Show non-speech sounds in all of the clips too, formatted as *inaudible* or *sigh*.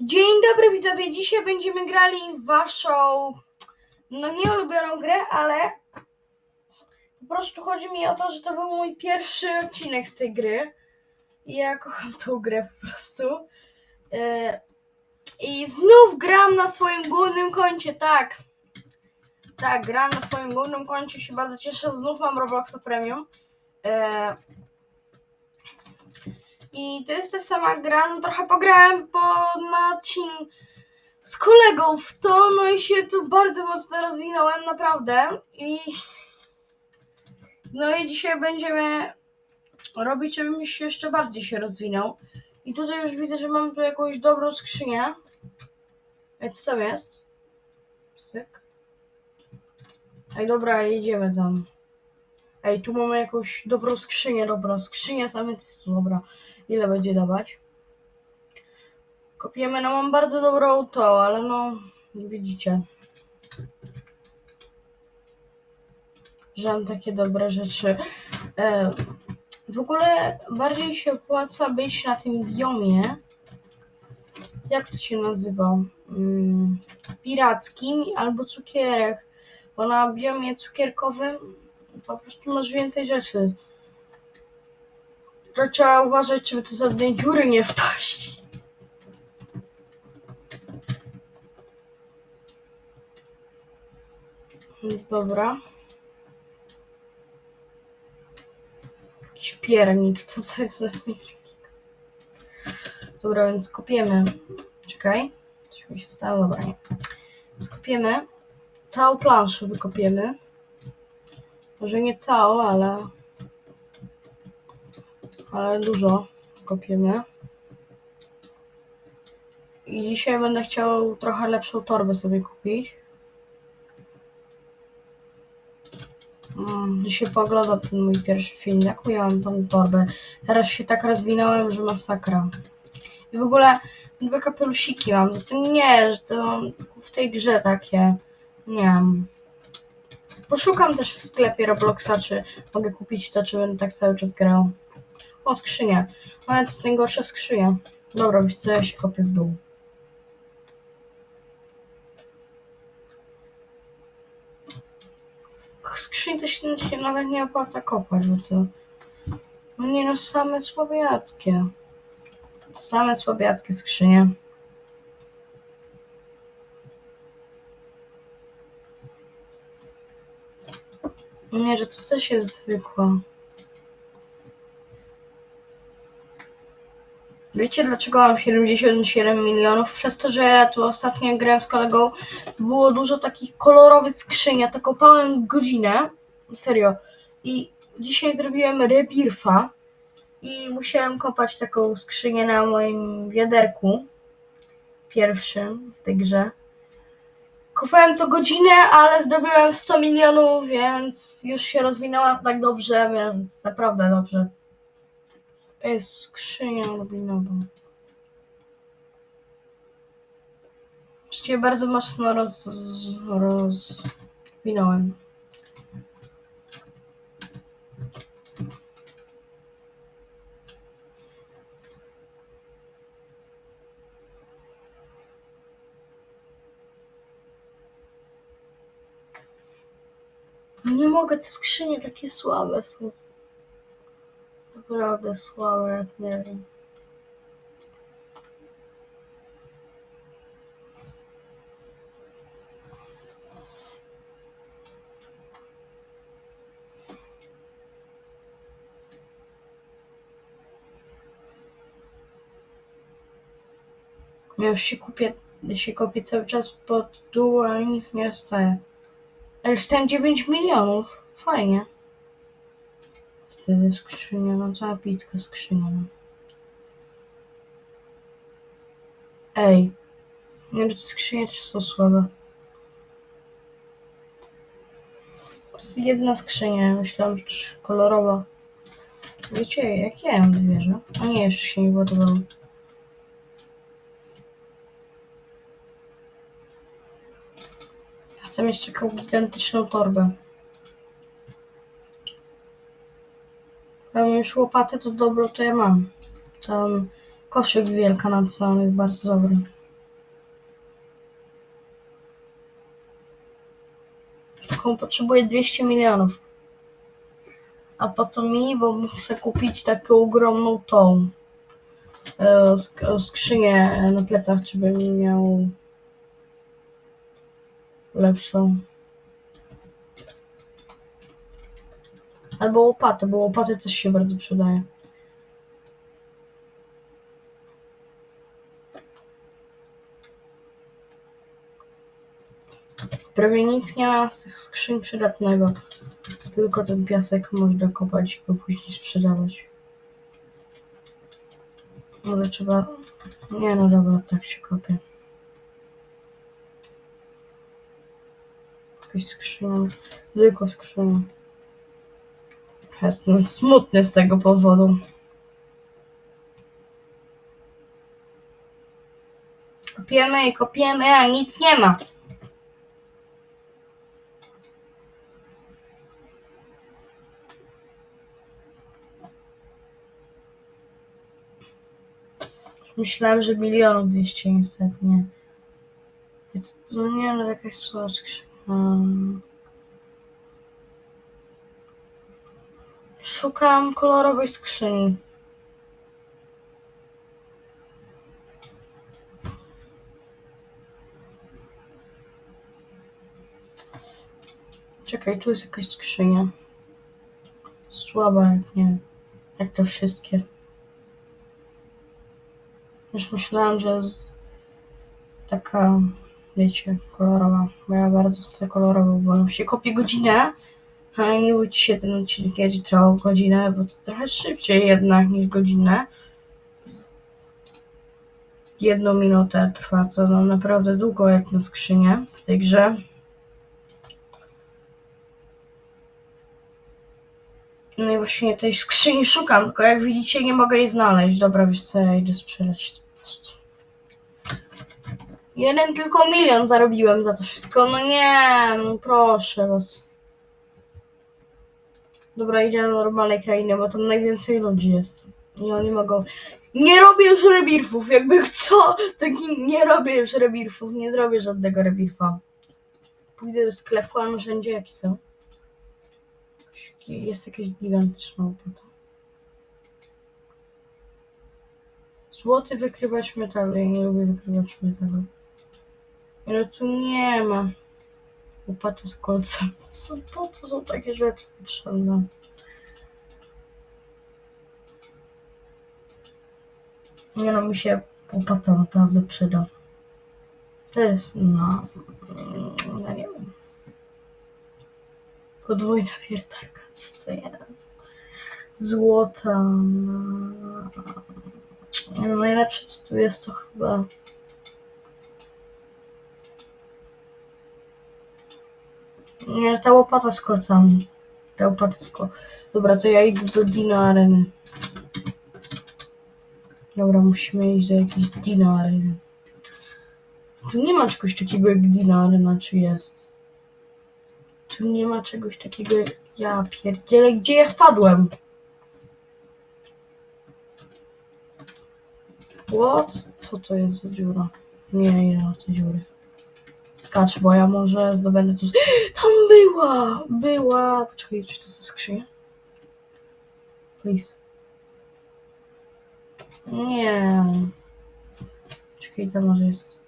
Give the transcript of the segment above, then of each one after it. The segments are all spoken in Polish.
Dzień dobry widzowie, dzisiaj będziemy grali waszą, no nieulubioną grę, ale po prostu chodzi mi o to, że to był mój pierwszy odcinek z tej gry ja kocham tą grę po prostu. E, I znów gram na swoim głównym koncie, tak. Tak, gram na swoim głównym koncie, się bardzo cieszę, znów mam Robloxa Premium. I to jest ta sama gra, no trochę pograłem po na z kolegą w to, no i się tu bardzo mocno rozwinąłem, naprawdę. I no i dzisiaj będziemy robić, żebym się jeszcze bardziej się rozwinął. I tutaj już widzę, że mam tu jakąś dobrą skrzynię. Ej, co tam jest? Syk. Ej, dobra, jedziemy tam. Ej, tu mamy jakąś dobrą skrzynię, dobra, skrzynia z ametystu, dobra. Ile będzie dawać? Kopiemy, no mam bardzo dobrą to, ale no, widzicie. Że mam takie dobre rzeczy. E, w ogóle bardziej się opłaca być na tym biomie. Jak to się nazywa? Mm, pirackim albo cukierek. Bo na biomie cukierkowym po prostu masz więcej rzeczy. To trzeba uważać, żeby to z żadnej dziury nie wpaść. Więc dobra. Jakiś piernik, co to jest za piernik? Dobra, więc kopiemy. Czekaj. Coś mi się stało, dobra, nie. Skopiemy. Całą planszę wykopiemy. Może nie całą, ale... Ale dużo kopiemy. I dzisiaj będę chciał trochę lepszą torbę sobie kupić. Mm, Dzisiaj pooglądam ten mój pierwszy film, jaką ja mam tą torbę. Teraz się tak rozwinąłem, że masakra. I w ogóle dwa kapelusiki mam, że to nie, że to w tej grze takie. Nie wiem. Poszukam też w sklepie Robloxa, czy mogę kupić to, czy będę tak cały czas grał. O, skrzynia. Ale to jest najgorsza skrzynia. Dobra, wiesz co, ja się kopię w dół. Skrzyni to się, się nawet nie opłaca kopać, bo to... No nie no, same słabiackie. Same słabiackie skrzynie. Nie, że to coś jest zwykłe. Wiecie dlaczego mam 77 milionów? Przez to, że ja tu ostatnio grałem z kolegą, było dużo takich kolorowych skrzyń. Ja to kopałem z godzinę. Serio. I dzisiaj zrobiłem rebirfa. I musiałem kopać taką skrzynię na moim wiaderku. Pierwszym w tej grze. Kopałem to godzinę, ale zdobyłem 100 milionów, więc już się rozwinęłam tak dobrze, więc naprawdę dobrze. Jest skrzynia lubinowa. Właściwie bardzo mocno roz, rozwinąłem. Nie mogę, te skrzynie takie słabe są. Naprawdę słabe, jak nie wiem. Ja już się kupię, się kopię cały czas pod dół, a nic nie staje. Ale dostałem 9 milionów. Fajnie. To jest skrzynia? No. No. Ej. Nie, te skrzynie też są słabe. Jedna skrzynia. Myślałam, że kolorowa. Wiecie, jak ja mam zwierzę? A nie, jeszcze się nie podobało. Chcę mieć taką gigantyczną torbę. już łopatę to dobrą to ja mam. Tam koszyk wielkanocny, on jest bardzo dobry. Tylko potrzebuję 200 milionów. A po co mi? Bo muszę kupić taką ogromną tą e, e, skrzynię na plecach, żebym miał lepszą. Albo łopatę, bo łopaty też się bardzo przydaje. Prawie nic nie ma z tych skrzyń przydatnego. Tylko ten piasek można kopać i go później sprzedawać. Może trzeba... Nie no dobra, tak się kopie. Jakaś skrzynia. Zwykła skrzynia. Jestem smutny z tego powodu. Kopiemy i kopiemy, a nic nie ma. Myślałem, że milionów dwieście niestety nie. Więc to nie no jakaś skrzynia. Hmm. Szukam kolorowej skrzyni. Czekaj, tu jest jakaś skrzynia. Słaba jak nie. Jak to wszystkie. Już myślałam, że jest taka, wiecie, kolorowa. Bo ja bardzo chcę kolorową, bo się kopie godzinę. Ale nie bójcie się, ten odcinek będzie trwał godzinę, bo to trochę szybciej jednak niż godzinę. Jedną minutę trwa, co no naprawdę długo jak na skrzynię w tej grze. No i właśnie tej skrzyni szukam, tylko jak widzicie nie mogę jej znaleźć. Dobra, wiesz co, ja idę sprzedać po prostu. Jeden tylko milion zarobiłem za to wszystko. No nie, no proszę was. Dobra, idę do normalnej krainy, bo tam najwięcej ludzi jest. I oni mogą... Nie robię już rebirfów, jakby co? Taki nie robię już rebirfów, nie zrobię żadnego rebirfa. Pójdę do sklepu, a narzędzie jakie są? Jest jakaś gigantyczna opłata. Złoty wykrywać metalu. Ja nie lubię wykrywać metalu. Ale tu nie ma. Łopaty z kolcem. Co po to są takie rzeczy potrzebne? Nie no, mi się łopata naprawdę przyda. To jest, no, mm, ja nie wiem. Podwójna wiertarka, co to jest? Złota. no. No, najlepsze co tu jest to chyba... Nie, ta łopata z kolcami. Ta łopata z. Dobra, to ja idę do Dino Areny. Dobra, musimy iść do jakiejś Dino Areny. Tu nie ma czegoś takiego jak Dino Arena, czy jest? Tu nie ma czegoś takiego... Ja pierdzielę, gdzie ja wpadłem? What? Co to jest za dziura? Nie, ile te dziury. Skacz, bo ja może zdobędę tu... *gasps* Tam była! Była! Poczekaj, czy to jest skrzynia? Please. Nie. Czekaj, tam może jest.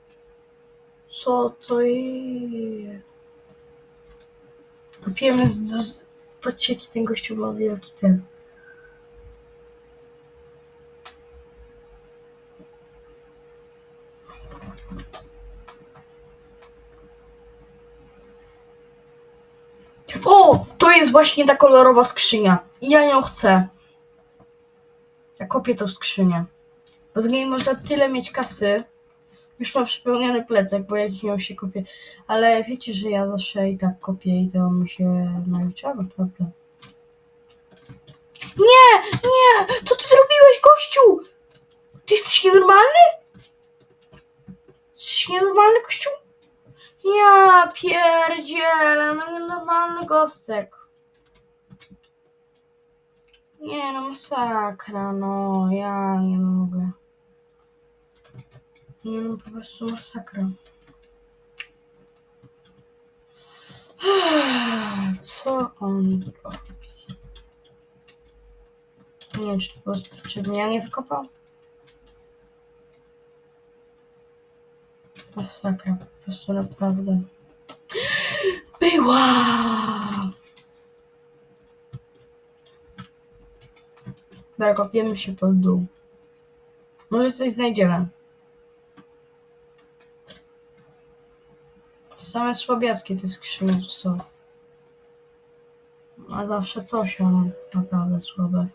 Co to jest? Kopiemy z... z... Patrzcie, jaki ten gościu ma wielki ten. O! To jest właśnie ta kolorowa skrzynia. I ja ją chcę. Ja kopię tą skrzynię. Bo z niej można tyle mieć kasy. Już mam przepełniony plecak, bo jak ją się kopię. Ale wiecie, że ja zawsze i tak kopię i to mi się nalicza, naprawdę. Nie! Nie! Co ty zrobiłeś, gościu? Ty jesteś nienormalny? Jesteś nienormalny, gościu? Ja pierdzielę, no nienormalny gostek. Nie no, masakra, no, ja nie mogę. Nie no, po prostu masakra. *sighs* co on zrobi? Nie wiem, czy, to po prostu- czy mnie nie wykopał? Masakra, po prostu naprawdę. *gasps* Była! Dobra, kopiemy się pod dół. Może coś znajdziemy. Same słabiackie te skrzynie tu są. A zawsze coś, ale naprawdę słabe.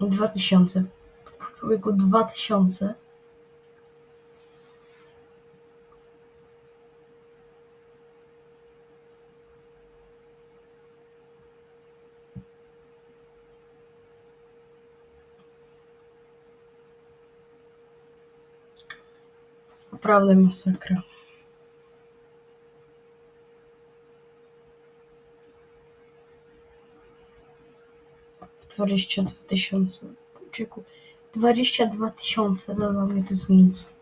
2000. Człowieku, 2000. Naprawdę masakra. Dwadzieścia dwa tysiące. Człowieku, dwadzieścia dwa tysiące no dla mnie to jest nic.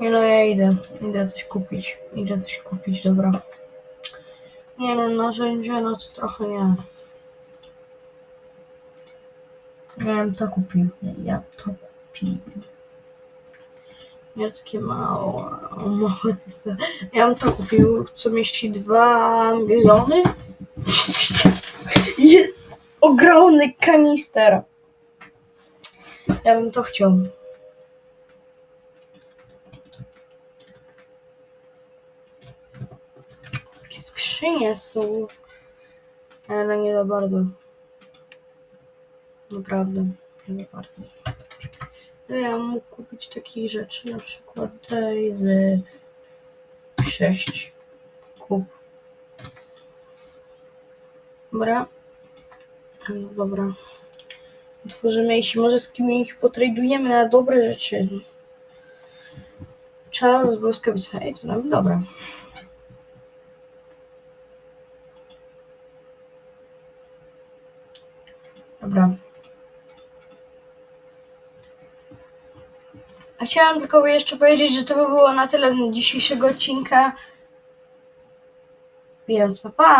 Nie no, ja idę. Idę coś kupić. Idę coś kupić, dobra. Nie no, narzędzia, no to trochę nie. Ja bym to kupił. Ja to kupił. Nie takie mało. Małe to. Ja bym to kupił, co mieści 2 miliony. Ogromny kanister. Ja bym to chciał. Skrzynie są. No nie za bardzo. Naprawdę. Nie za bardzo. Ale ja mógł kupić takich rzeczy, na przykład tej z 6 kup. Dobra. Więc dobra. Otworzymy jeśli może z kimś potradujemy na dobre rzeczy. Czas błyskawica. Ej, to nawet dobra. Dobra. A chciałam tylko jeszcze powiedzieć, że to by było na tyle z dzisiejszego odcinka. Więc pa, pa.